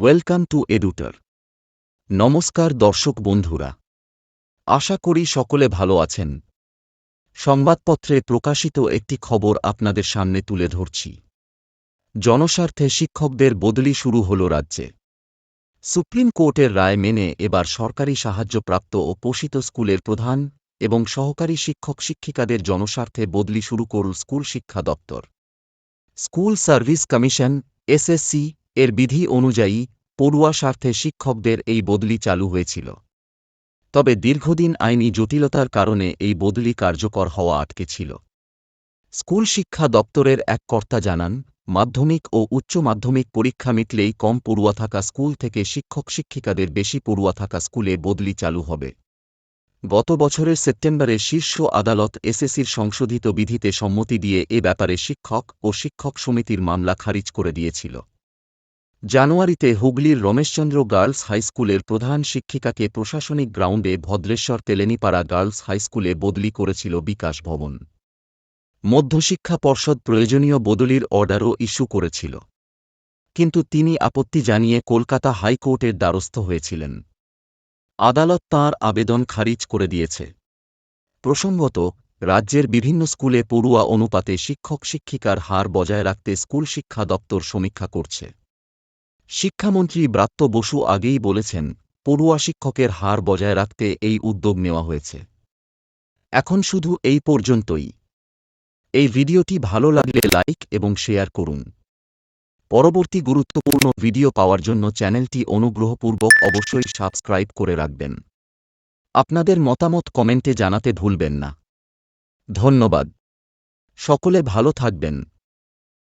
Welcome to এডুটার। নমস্কার দর্শক বন্ধুরা। আশা করি সকলে ভালো আছেন। সংবাদপত্রে প্রকাশিত একটি খবর আপনাদের সামনে তুলে ধরছি। জনস্বার্থে শিক্ষকদের বদলি শুরু হল রাজ্যে। সুপ্রিম কোর্টের রায় মেনে এবার সরকারি সাহায্যপ্রাপ্ত ও পোষিত স্কুলের প্রধান এবং সহকারী শিক্ষক শিক্ষিকাদের জনস্বার্থে বদলি শুরু করল স্কুল শিক্ষা দপ্তর। স্কুল সার্ভিস কমিশন, এসএসসি এর বিধি অনুযায়ী পড়ুয়া স্বার্থে শিক্ষকদের এই বদলি চালু হয়েছিল। তবে দীর্ঘদিন আইনি জটিলতার কারণে এই বদলি কার্যকর হওয়া আটকে ছিল। স্কুল শিক্ষা দপ্তরের এক কর্তা জানান, মাধ্যমিক ও উচ্চ মাধ্যমিক পরীক্ষা মিটলেই কম পড়ুয়া থাকা স্কুল থেকে শিক্ষক শিক্ষিকাদের বেশি পড়ুয়া থাকা স্কুলে বদলি চালু হবে। গত বছরের সেপ্টেম্বরে শীর্ষ আদালত এসএসসির সংশোধিত বিধিতে সম্মতি দিয়ে এ ব্যাপারে শিক্ষক ও শিক্ষক সমিতির মামলা খারিজ করে দিয়েছিল। জানুয়ারিতে হুগলির রমেশচন্দ্র গার্লস হাইস্কুলের প্রধান শিক্ষিকাকে প্রশাসনিক গ্রাউন্ডে ভদ্রেশ্বর তেলেনিপাড়া গার্লস হাইস্কুলে বদলি করেছিল বিকাশ ভবন। মধ্যশিক্ষা পর্ষদ প্রয়োজনীয় বদলির অর্ডারও ইস্যু করেছিল। কিন্তু তিনি আপত্তি জানিয়ে কলকাতা হাইকোর্টের দ্বারস্থ হয়েছিলেন। আদালত তাঁর আবেদন খারিজ করে দিয়েছে। প্রসঙ্গত, রাজ্যের বিভিন্ন স্কুলে পড়ুয়া অনুপাতে শিক্ষক শিক্ষিকার হার বজায় রাখতে স্কুল শিক্ষা দপ্তর সমীক্ষা করছে। শিক্ষামন্ত্রী ব্রাত্য বসু আগেই বলেছেন, পড়ুয়া শিক্ষকের হার বজায় রাখতে এই উদ্যোগ নেওয়া হয়েছে। এখন শুধু এই পর্যন্তই। এই ভিডিওটি ভালো লাগলে লাইক এবং শেয়ার করুন। পরবর্তী গুরুত্বপূর্ণ ভিডিও পাওয়ার জন্য চ্যানেলটি অনুগ্রহপূর্বক অবশ্যই সাবস্ক্রাইব করে রাখবেন। আপনাদের মতামত কমেন্টে জানাতে ভুলবেন না। ধন্যবাদ। সকলে ভালো থাকবেন।